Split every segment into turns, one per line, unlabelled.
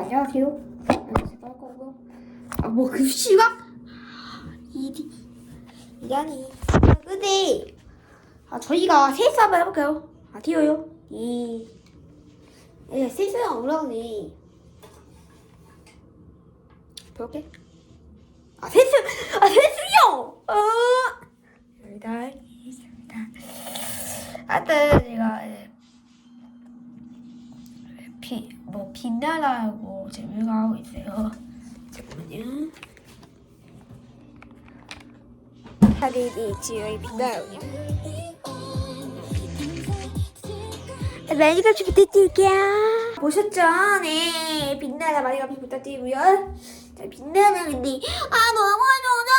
안녕하세요. 안녕하세요. 할 거고요. 아, 뭐 급식아? 이리 이란이. 근데 아 저희가 세수 한번 해볼까요? 아 튀어요. 이 예, 세수가 올라오네. 그렇게? 아 세수 아 세수요. 어. 일단 있습니다. 하여튼 제가 예, 비, 뭐 빛나라고 지금 유행하고 있어요. 잠깐만요. 지어이 빛나요. 많이 감시 부탁드릴게요. 보셨죠? 네, 빛나라 많이 감시 부탁드리고요. 자, 빛나라 근데 아 너무 좋아.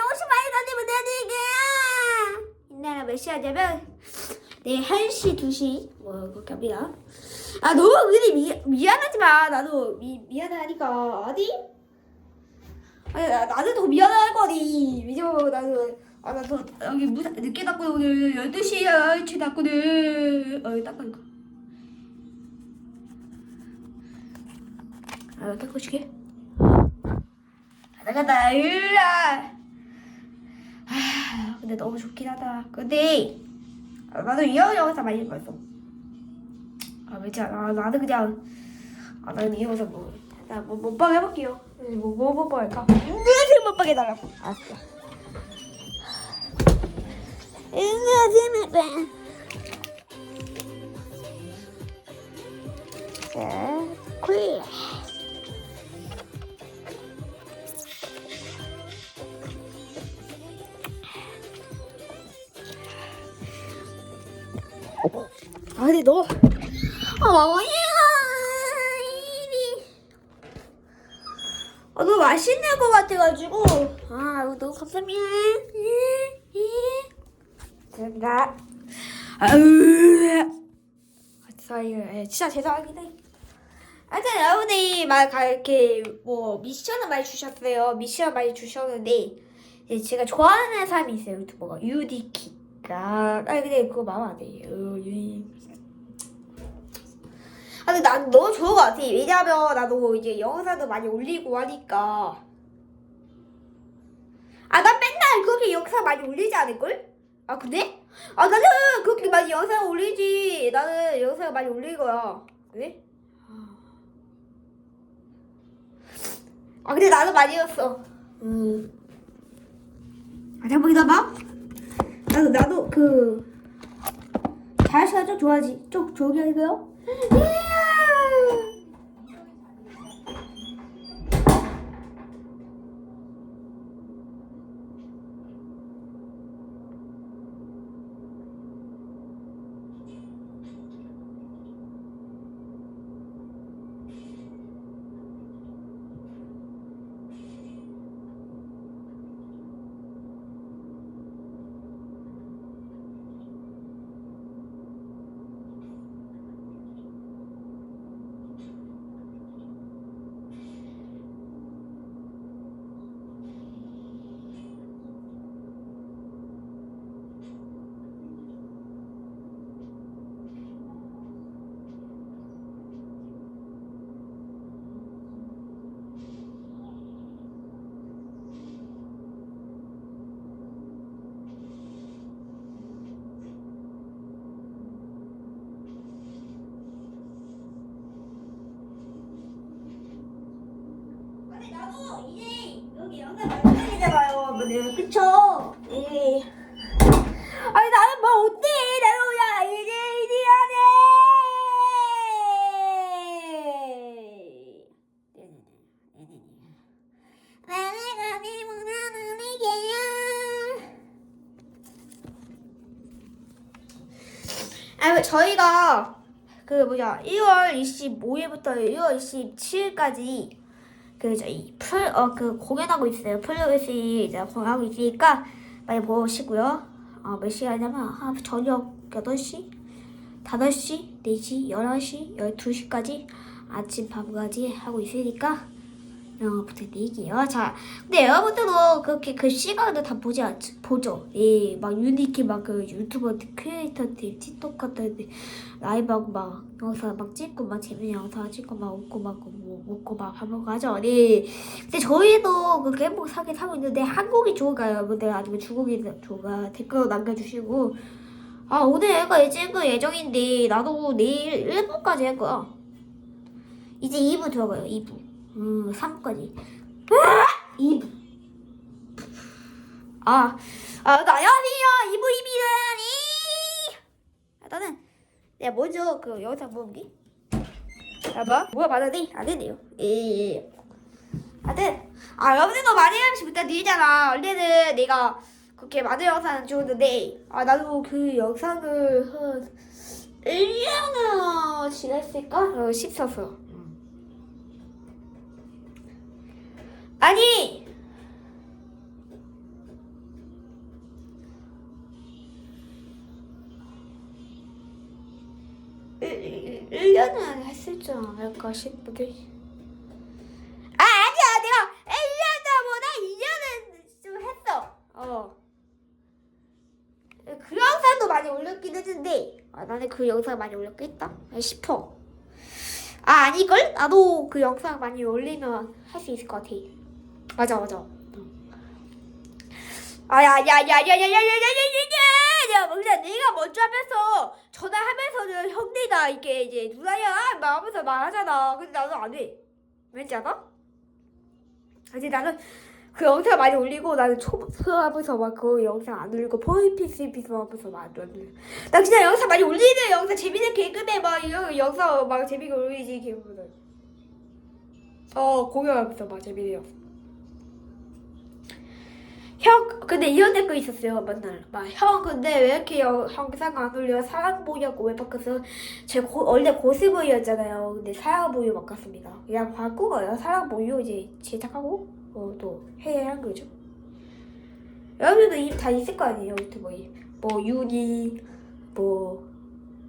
혹시 많이 감시 부탁드릴게요. 빛나라 몇시 하냐면 네, 1시, 2시 뭐 그렇게 합니다. 아 너무 근데 미, 미안하지 마. 나도 미, 미안하니까 어디? 아니 나, 나는 더 미안할 거니. 미저 나는 아 나도 여기 문 늦게 닫고 오늘 12시에 일찍 닫거든. 어 닫고 아 닫고 줄게. 나간다 일라. 아 근데 너무 좋긴 하다. 근데 아, 나도 이런 영상 많이 봤어. 아 왜지? 아 나는 그냥 아 나는 이 영상 뭐. 나뭐 먹방 해볼게요. 뭐뭐 먹방 할까? 음료수 먹방 해달라고. 알았어. 음료수 먹방. 자, 콜 아 근데 너 아, 뭐야 이리 아, 너무 맛있는 것 같아가지고. 아 너무 감사합니다. 감사합니다. 아유. 예, 진짜 죄송합니다. 하여튼 여러분들이 막 이렇게 뭐 미션을 많이 주셨어요. 미션 많이 주셨는데 이제 제가 좋아하는 사람이 있어요. 유튜버가 유디키 가아 근데 그거 마음 안 돼요 유디 아 근데 난 너무 좋은 것 같아. 왜냐면 나도 이제 영상도 많이 올리고 하니까. 아, 난 맨날 그렇게 영상 많이 올리지 않을걸? 아, 근데? 아, 나는 그렇게 많이 영상 올리지. 나는 영상 많이 올릴 거야. 그래? 아, 근데 나도 많이 했어. 음. 아, 잠깐 기다봐. 나도, 나도 그, 잘하시죠? 좀 좋아하지? 좀 좋게 하세요? 근데 나도 이제 여기 영상 만들잖아요. 네, 예. 아니 나는 뭐 어때? 나도 야 이제. 나는 못하는 이게야. 아, 저희가 그 뭐냐 1월 25일부터 1월 27일까지 그 저희 풀 어 그 공연하고 있어요. 플로그시 이제 공연하고 있으니까 많이 보시고요. 어 몇 시간이냐면 한 저녁 8시, 5시, 4시, 11시, 12시까지 아침 밤까지 하고 있으니까 어, 부탁드릴게요. 자, 근데 여러분들도 그렇게 그 시간을 다 보지 않, 보죠. 예, 막 유니키 막 그 유튜버 크리에이터들, 틱톡커들 라이브하고 막 영상 막 찍고 막 재밌는 영상 찍고 막 웃고 막 뭐, 먹고 막밥 먹고 하죠. 네. 근데 저희도 그렇게 행복하게 살고 있는데 한국이 좋을까요, 여러분들? 아니면 중국이 좋을까? 댓글 남겨주시고. 아, 오늘 애가 찍을 예정인데 나도 내일 1부까지 할 거야. 이제 2부 들어가요, 2부. 음, 3까지. 2부. 아, 아, 나, 안녕하세요. 2부 2부라니. 일단은, 내가 먼저 그 영상 모음기. 봐봐. 뭐가 많아도 안 되네요. 예, 예. 하여튼, 아, 여러분들도 많이 하시 부탁드리잖아. 원래는 내가 그렇게 많은 영상을 찍었는데, 아, 나도 그 영상을 한 1년은 지났을까? 어, 싶었 아니! 일 1년은 했을 줄 알까 싶은데. 아, 아니야! 내가 1년보다 2년은 좀 했어. 어. 그 영상도 많이 올렸긴 했는데, 아, 나는 그 영상 많이 올렸겠다? 싶어. 아, 아니걸? 나도 그 영상 많이 올리면 할 수 있을 것 같아. 맞아 맞아. 아야야야야야야야야야야야 뭔가 내가 먼저 하면서 전화하면서는 형네가 이게 이제 누나야 막 하면서 말하잖아. 근데 나는 안 해. 왠지 알아? 아니 나는 그 영상 많이 올리고 나는 초보하면서 막 그 영상 안 올리고 포인피스 피스 하면서 막안 올려. 나 그냥 영상 많이 올리는 영상 재밌는 개그맨 막 이런 영상 막 재밌게 올리지 개그맨. 어 공연하면서 막 재밌는 영상. 형 근데 이런 댓글 있었어요 맨날. 막 형 근데 왜 이렇게 영, 영상 안 올려? 사랑 보이냐고 왜 바꿨어 제 고, 원래 고스보이였잖아요. 근데 사랑 보유 바꿨습니다. 그냥 바꾸고요. 사랑 보유 이제 제작하고? 어, 또 해야 한 거죠. 여러분도 이- 다 있을 거 아니에요 유튜버에. 뭐 윤이 뭐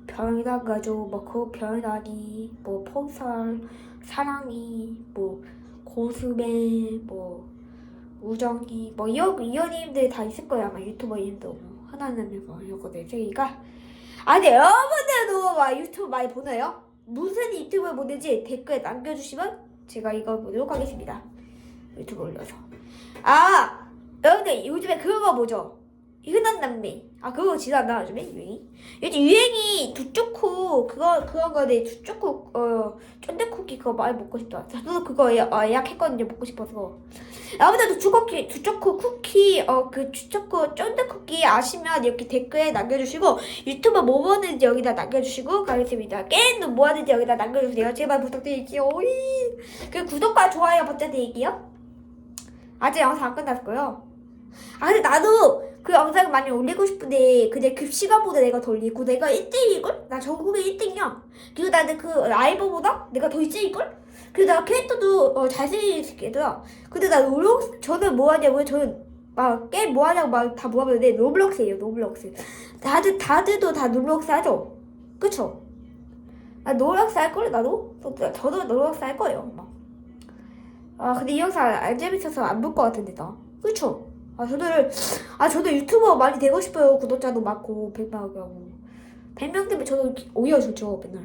별이랑 가족 뭐그 별이라니 뭐 폰살 사랑이 뭐 고스베 뭐 우정이 뭐 이어 이어님들 다 있을 거야 아마 유튜버님도 뭐 하나는 뭐 이거들 세기가 아 근데 여러분들도 막 유튜브 많이 보나요? 무슨 유튜브 보는지 댓글에 남겨주시면 제가 이거 보도록 하겠습니다 유튜브 올려서 아 여러분들 요즘에 그거 뭐죠? 흔한 남매 아 그거 지났나 요즘에 유행이? 요즘 유행이 두초코 그거 그런 거네 두초코 어 쫀득쿠키 그거 많이 먹고 싶다 저도 그거 예, 어, 예약했거든요 먹고 싶어서 여러분들도 주코키, 주초코 쿠키, 어, 그 주초코 쫀득 쿠키 아시면 이렇게 댓글에 남겨주시고 유튜브 뭐 보는지 여기다 남겨주시고 가겠습니다. 게임도 뭐 하는지 여기다 남겨주세요. 제발 부탁드릴게요. 오이. 그 구독과 좋아요 부탁드릴게요. 아직 영상 안 끝났고요. 아 근데 나도 그 영상을 많이 올리고 싶은데 근데 급시간보다 내가 더 올리고 내가 1등일걸? 나 전국에 1등이야. 그리고 나는 그 라이브보다 내가 더 일찍일걸? 그리고 나 캐릭터도 어, 잘생기더라. 근데 나 로블록스 저는 뭐 하냐면 저는 막 게임 뭐 하냐고 막다 모아봤는데 로블록스예요 로블록스. 다들 다들도 다 로블록스 하죠. 그쵸? 아 로블록스 할 거래 나도. 저도 로블록스 할 거예요. 막. 아 근데 이 영상 안 재밌어서 안 볼 것 같은데 나. 그쵸? 아 저들 아 저도 유튜버 많이 되고 싶어요. 구독자도 많고 100명 하고 100명 되면 저도 오히려 좋죠 맨날.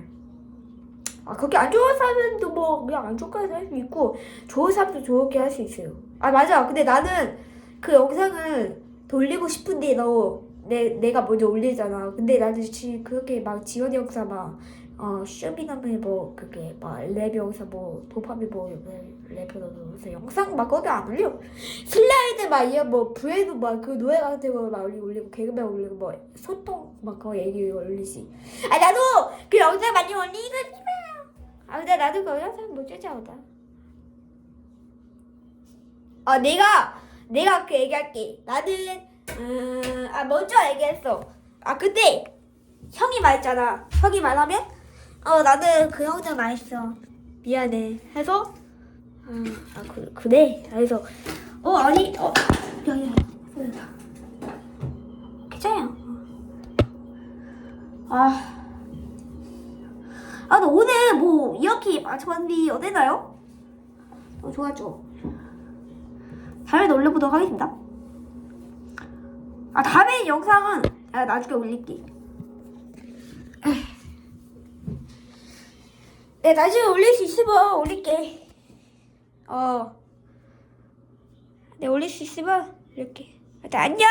아 그렇게 안 좋은 사람도 뭐 그냥 안 좋게 할수 있고 좋은 사람도 좋게 할 수 있어요. 아 맞아. 근데 나는 그 영상을 돌리고 싶은데 너 내, 내가 먼저 올리잖아. 근데 나는 지금 그렇게 막 지원 영상 막 어 쇼미더맨 뭐 그게 막랩 영상 뭐 도파민 뭐랩 영상 영상 막 거기 안 올려. 슬라이드 막 이런 뭐 브레이브 막그 노래 같은 거 막 올리고 올리고 개그맨 올리고 뭐 소통 막 그거 얘기 올리지. 아 나도 그 영상 많이 올리고 아 근데 나도 그 영상 못 쫓아오다. 아 내가 내가 그 얘기할게. 나는 음아 먼저 얘기했어. 아 그때 형이 말했잖아. 형이 말하면 어 나는 그 형들 맛있어. 미안해. 해서 아 아 그, 그래. 그래서 어 아니 어 야야 소리다. 괜찮아요. 아. 아, 근데 오늘 뭐 이렇게 마쳐봤는데 어땠나요? 어, 좋았죠. 다음에 올려보도록 하겠습니다. 아 다음에 영상은 아, 나중에 올릴게. 네 나중에 올릴 수 있으면 올릴게. 어. 네 올릴 수 있으면 이렇게. 안녕.